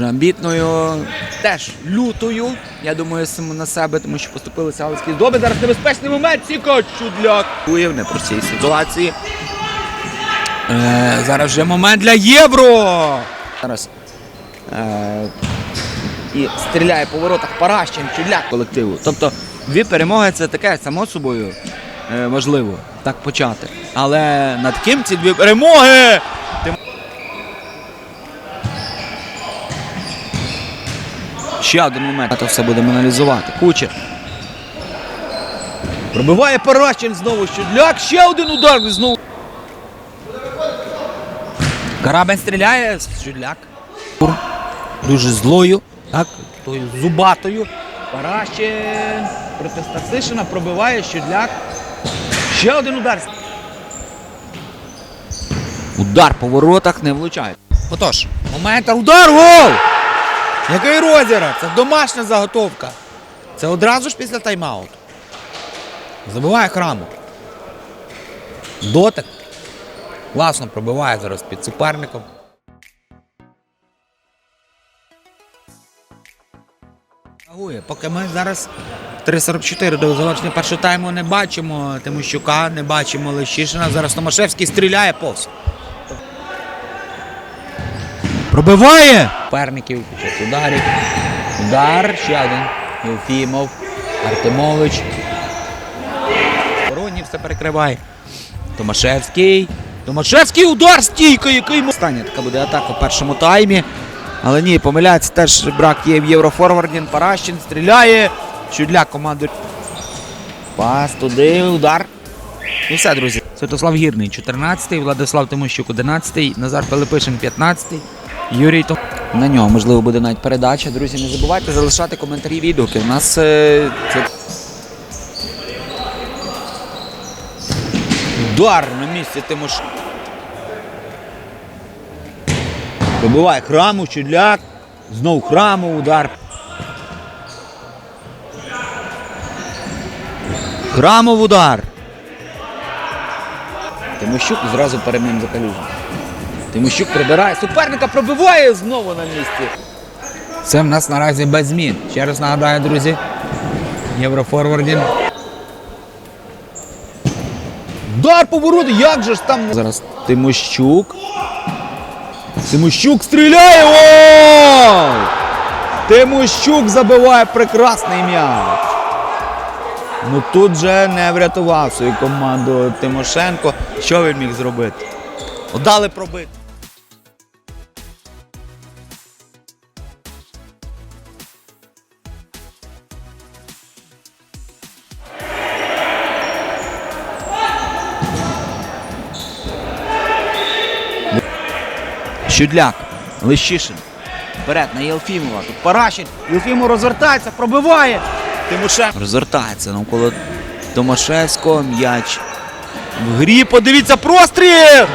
Амбітною, теж лютою. Я думаю, сам на себе, тому що поступилися Галицькі здоби. Зараз небезпечний момент. Ціко Чудляк. В непростій ситуації. Е, зараз вже момент для Євро. Зараз. Е, і стріляє по воротах Паращин, Чудляк колективу. Тобто дві перемоги це таке, само собою е, важливо так почати. Але над ким ці дві перемоги? Ще один момент. То все будемо аналізувати. Кучер. Пробиває Паращин знову Щудляк. Ще один удар знову. Карабин стріляє, Щудляк. Дуже злою, так, тою зубатою. Паращин проти Стасишина пробиває Щудляк. Ще один удар. Удар по воротах не влучає. Отож, момент удар гол! Який розіграш? Це домашня заготовка. Це одразу ж після тайм-ауту. Забиває храму. Дотик. Класно пробиває зараз під суперником. Поки ми зараз 3.44 до завершення першого тайму не бачимо Тимощука, не бачимо Лещишина. Зараз Томашевський стріляє повз. Пробиває! Суперників під час ударів. Удар. Ще один. Євфімов. Артемович. Воронів все перекриває. Томашевський. Томашевський удар стійко, який Остання така буде атака в першому таймі. Але ні, помиляється теж брак є в Єврофорвардін. Паращин стріляє. Чудляк команду. Пас туди, удар. І все, друзі. Святослав Гірний, 14-й, Владислав Тимощук, 11-й, Назар Пилипишин, 15-й, Юрій Том. На нього, можливо, буде навіть передача. Друзі, не забувайте залишати коментарі відгуки. У нас е, це Удар на місці Тимош. Пробиває храму, Чудляк. Знов храму, удар. Храмов удар. Тимощук зразу перед ним закалюжив. Тимощук прибирає, суперника пробиває знову на місці. Це в нас наразі без змін. Ще раз нагадаю, друзі. Єврофорвардін. Удар по вороту, як же ж там. Зараз Тимощук. Тимощук стріляє! Гол! Тимощук забиває прекрасний м'яч. Ну тут же не врятував свою команду Тимошенко. Що він міг зробити? Дали пробити. Щудляк. Лещишин. Вперед на Єлфімова. Тут Паращин. Єлфімов розвертається, пробиває. Тимошенко. Розвертається навколо Томашевського. М'яч. В грі, подивіться, простріл!